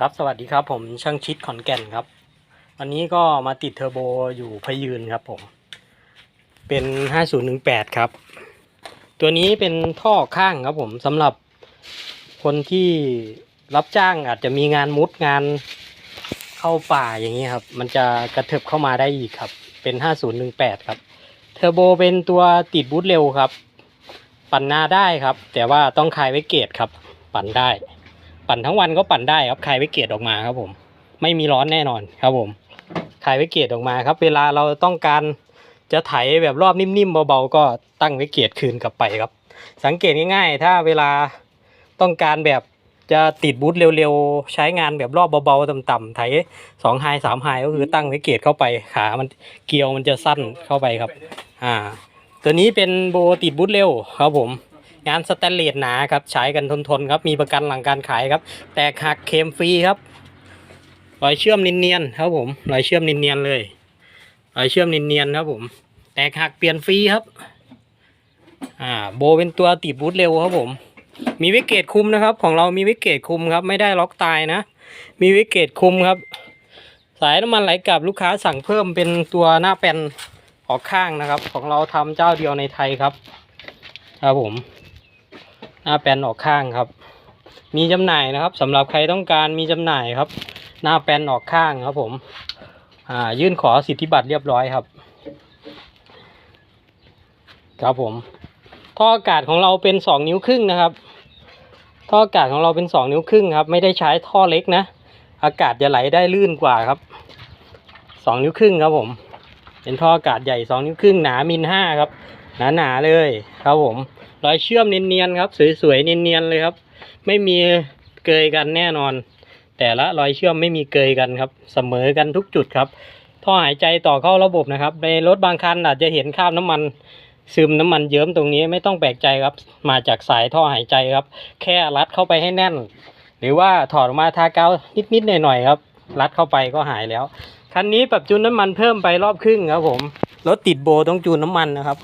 ครับสวัสดีครับผมช่างชิดขอนแก่นครับ วันนี้ก็มาติดเทอร์โบอยู่พยืนครับผมเป็น 5018 ครับ ตัวนี้เป็นท่อข้างครับผมสำหรับคนที่รับจ้างอาจจะมีงานมุดงานเข้าป่าอย่างนี้ครับ มันจะกระเถิบเข้ามาได้อีกครับ เป็น 5018 ครับ เทอร์โบเป็นตัวติดบูทเร็วครับ ปั่นหน้าได้ครับ แต่ว่าต้องคลายไว้เกตครับ ปั่นได้ ปั่นทั้งวันก็ปั่นได้ครับคลายไว้เกตออกมาครับผม ไม่มีร้อนแน่นอนครับผมคลายไว้เกตออกมาครับ เวลาเราต้องการจะไถแบบรอบนิ่มๆเบาๆก็ตั้งไว้เกตคืนกลับไปครับ สังเกตง่าย ๆ ถ้าเวลาต้องการแบบจะติดบูทเร็วๆ ใช้งานแบบรอบเบาๆต่ำๆไถสองไฮสามไฮก็คือตั้งไว้เกตเข้าไปขามันเกลียวมันจะสั้นเข้าไปครับ อ่า ตัวนี้เป็นโบติดบูทเร็วครับผม งานสแตนเลสหนาครับใช้กันทนๆครับ มีประกันหลังการขายครับ แตกหักเคมฟรีครับรอยเชื่อมเนียนๆครับผมรอยเชื่อมเนียนๆเลยรอยเชื่อมเนียนๆครับผม แตกหักเปลี่ยนฟรีครับ อ่า โบเป็นตัวติดบูทเร็วครับผม มีวิกเกตคุมนะครับ ของเรามีวิกเกตคุมครับ ไม่ได้ล็อกตายนะ มีวิกเกตคุมครับ สายน้ำมันไหลกลับลูกค้าสั่งเพิ่มเป็นตัวหน้าแปนออกข้างนะครับ ของเราทำเจ้าเดียวในไทยครับ ครับผม หน้าแปนออกข้างครับ มีจำหน่ายนะครับสำหรับใครต้องการมีจำหน่ายครับ หน้าแปนออกข้างครับผมอ่ายื่นขอสิทธิบัตรเรียบร้อยครับครับผมท่ออากาศของเราเป็นสองนิ้วครึ่งนะครับ ท่ออากาศของเราเป็นสองนิ้วครึ่งครับ ไม่ได้ใช้ท่อเล็กนะ อากาศจะไหลได้ลื่นกว่าครับสองนิ้วครึ่งครับผม เป็นท่ออากาศใหญ่สองนิ้วครึ่งหนามิลห้าครับ หนาๆเลยครับผม รอยเชื่อมเนียนๆครับ สวยๆเนียนๆเลยครับ ไม่มีเกยกันแน่นอน แต่ละรอยเชื่อมไม่มีเกยกันครับ เสมอกันทุกจุดครับท่อหายใจต่อเข้าระบบนะครับในรถบางคันอาจจะเห็นคราบน้ำมันซึมน้ำมันเยิ้มตรงนี้ไม่ต้องแปลกใจครับ มาจากสายท่อหายใจครับ แค่รัดเข้าไปให้แน่น หรือว่าถอดออกมาทากาวนิดๆหน่อยๆครับ รัดเข้าไปก็หายแล้วคันนี้ปรับจูนน้ำมันเพิ่มไปรอบครึ่งครับผมรถติดโบต้องจูนน้ำมันนะครับ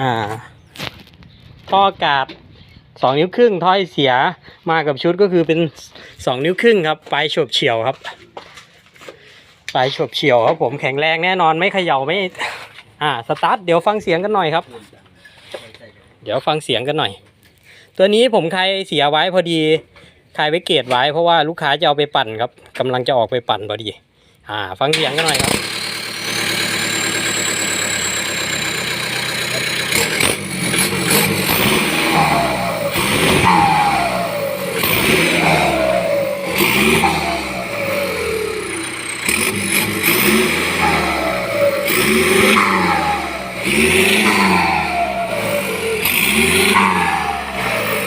อ่า ท่อกาศสองนิ้วครึ่งท่อไอเสียมากับชุดก็คือเป็นสองนิ้วครึ่งครับปลายฉบเฉียวครับปลายฉบเฉียวครับผมแข็งแรงแน่นอนไม่เขย่าไม่ อ่าสตาร์ทเดี๋ยวฟังเสียงกันหน่อยครับ เดี๋ยวฟังเสียงกันหน่อย ตัวนี้ผมใครเสียไว้พอดีใครไว้เกตไว้เพราะว่าลูกค้าจะเอาไปปั่นครับกำลังจะออกไปปั่นพอดี อ่า ฟังเสียงกันหน่อยครับ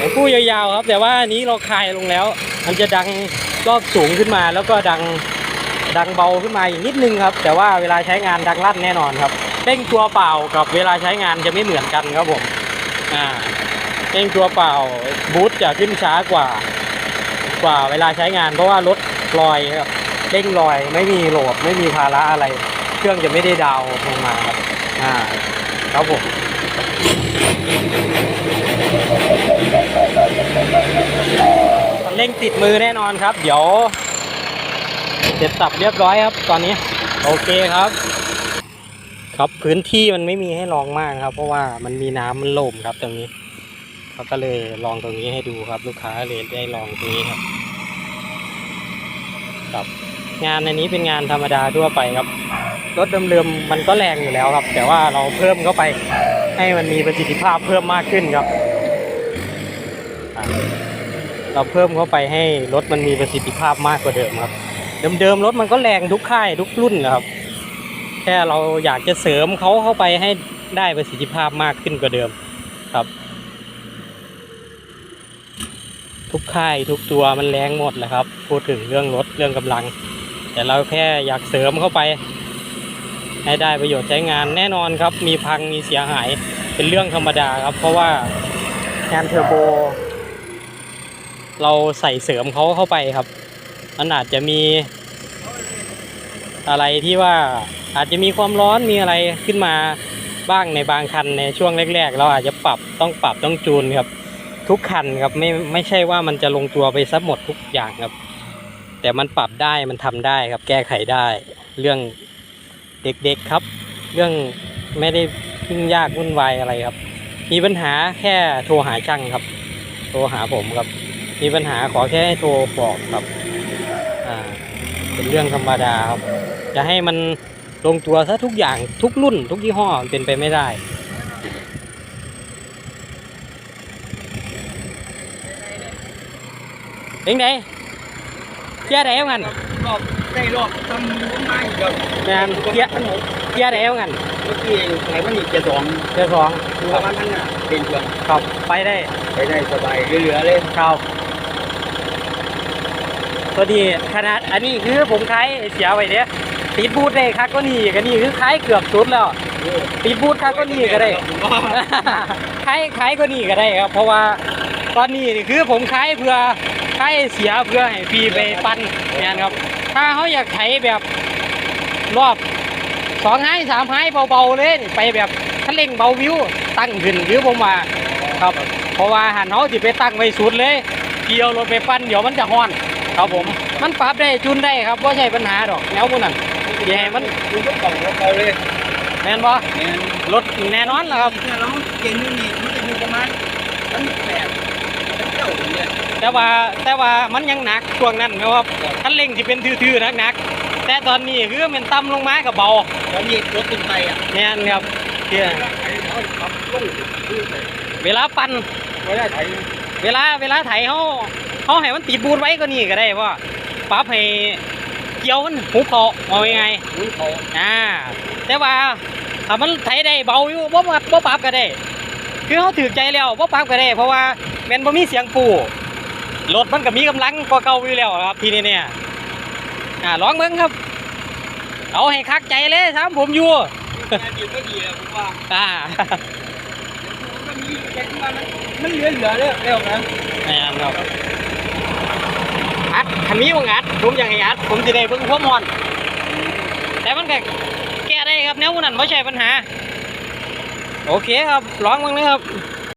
ผมพูดยาวๆครับ แต่ว่าอันนี้เราคลายลงแล้ว มันจะดังรอบสูงขึ้นมาแล้วก็ดังดังเบาขึ้นมาอีกนิดนึงครับ แต่ว่าเวลาใช้งานดังลั่นแน่นอนครับเร่งตัวเปล่ากับเวลาใช้งานจะไม่เหมือนกันครับผมอ่าเร่งตัวเปล่าบูทจะขึ้นช้ากว่า กว่าเวลาใช้งาน เพราะว่ารถลอยครับเร่งลอยไม่มีโหลดไม่มีภาระอะไร เครื่องจะไม่ได้ดาวลงมาครับอ่าครับผม คัน เร่งติดมือแน่นอนครับ เดี๋ยวเสร็จสับเรียบร้อยครับ ตอนนี้ โอเคครับ ครับพื้นที่มันไม่มีให้ลองมากครับ เพราะว่ามันมีน้ำมันโล่มครับตรงนี้เขาก็เลยลองตรงนี้ให้ดูครับ ลูกค้าเลยได้ลองตรงนี้ครับครับ งานในนี้เป็นงานธรรมดาทั่วไปครับรถเดิมๆมันก็แรงอยู่แล้วครับ แต่ว่าเราเพิ่มเข้าไปให้มันมีประสิทธิภาพเพิ่มมากขึ้นครับ เราเพิ่มเข้าไปให้รถมันมีประสิทธิภาพมากกว่าเดิมครับ เดิมๆรถมันก็แรงทุกค่ายทุกรุ่นนะครับ แค่เราอยากจะเสริมเขาเข้าไปให้ได้ประสิทธิภาพมากขึ้นกว่าเดิมครับ ทุกค่ายทุกตัวมันแรงหมดแหละครับ พูดถึงเรื่องรถเรื่องกำลัง แต่เราแค่อยากเสริมเข้าไป ให้ได้ประโยชน์ใช้งานแน่นอนครับ มีพังมีเสียหายเป็นเรื่องธรรมดาครับ เพราะว่างานเทอร์โบ เราใส่เสริมเขาเข้าไปครับ มันอาจจะมีอะไรที่ว่าอาจจะมีความร้อนมีอะไรขึ้นมาบ้างในบางคันในช่วงแรก ๆ เราอาจจะปรับต้องปรับต้องจูนครับ ทุกคันครับไม่ไม่ใช่ว่ามันจะลงตัวไปซะหมดทุกอย่างครับ แต่มันปรับได้มันทำได้ครับ แก้ไขได้ เรื่องเด็กๆครับ เรื่องไม่ได้ยุ่งยากวุ่นวายอะไรครับ มีปัญหาแค่โทรหาช่างครับ โทรหาผมครับ มีปัญหาขอแค่ให้โทรบอกครับ อ่า เป็นเรื่องธรรมดาครับ จะให้มันลงตัวซะทุกอย่างทุกรุ่น ทุกยี่ห้อเป็นไปไม่ได้เป็นไงเกียร์ไหนเอางันรอบได้รอบทำรู้ไหมครับแมนเกียร์ขนมเกียร์ไหนเอางันเมื่อกี้ไหนมันอีกจะสองเกียร์สองดูครับว่ามันน่ะเป็นเครื่องครับไปได้ไปได้สบายเหลือๆเลยครับ ตัวนี้ขนาดอันนี้คือผมคล้ายเสียไว้เนี่ยติดบูทได้ครับก็นี่ก็นี่คือคล้ายเกือบสุดแล้วติดบูทครับก็นี่ก็ได้คล้ายคล้ายก็นี่ก็ได้ครับ เพราะว่าตอนนี้นี่คือผมคล้ายเพื่อคล้ายเสียเพื่อให้ฟีไปปั้นเนี่ยครับ ถ้าเขาอยากไถแบบรอบสองไห้สามไห้เบาๆเลยไปแบบคันเร่งเบาวิวตั้งขึ้นวิวผมว่าครับ เพราะว่าหันเขาสิไปตั้งไว้สุดเลยเกี่ยวรถไปปั้นเดี๋ยวมันจะฮ้อน ครับผมมันปรับได้จูนได้ครับว่าใช่ปัญหาดอกแนวพวกนั้นอย่าให้มันดูก็กล่องเราเอาเลยแน่นบ่เนี่ยรถแน่นอนแหละครับถ้าเราเก่งนี่นี่มันจะอยู่ประมาณมันแปดเก้าอย่างเงี้ยแต่ว่าแต่ว่ามันยังหนักช่วงนั้นนะครับคันเร่งที่เป็นทื่อๆหนักๆแต่ตอนนี้คือมันต่ำลงมากับเบาแล้วมีรถขึ้นไปอะแน่นครับเที่ยไอ้เขาขับลงขึ้นไปเวลาปั่นไม่ได้ไถเวลาเวลาไถเขา เขาให้มันติดบูทไว้ก็นี่ก็ได้ว่าปรับให้เกี่ยวมันหุบเขาเอายังไงรู้เขาอ่าแต่ว่าถ้ามันไถได้เบาอยู่บ่ปรับบ่ปรับก็ได้ คือเขาถือใจแล้วบ่ปรับก็ได้ เพราะว่าแมันบ่มีเสียงปูรถมันก็มีกำลังกว่าเก่าอยู่แล้วครับทีนี้เนี่ยอ่าลองเบิ่งครับเอาให้คักใจเลยถามผมอยู่งานดีก็ดีแล้วผมว่าอ่ามันมีแต่ว่ามันมันเหลือเหลือๆเลยเร็วนะแม่นครับ อัดคันมีว่างัด ผมอยากให้อัด ผมจะได้เบิ่งความมอน แต่มันก็แก้ได้ครับแนวนั้นไม่ใช่ปัญหา โอเคครับร้องเบ้างนะครับ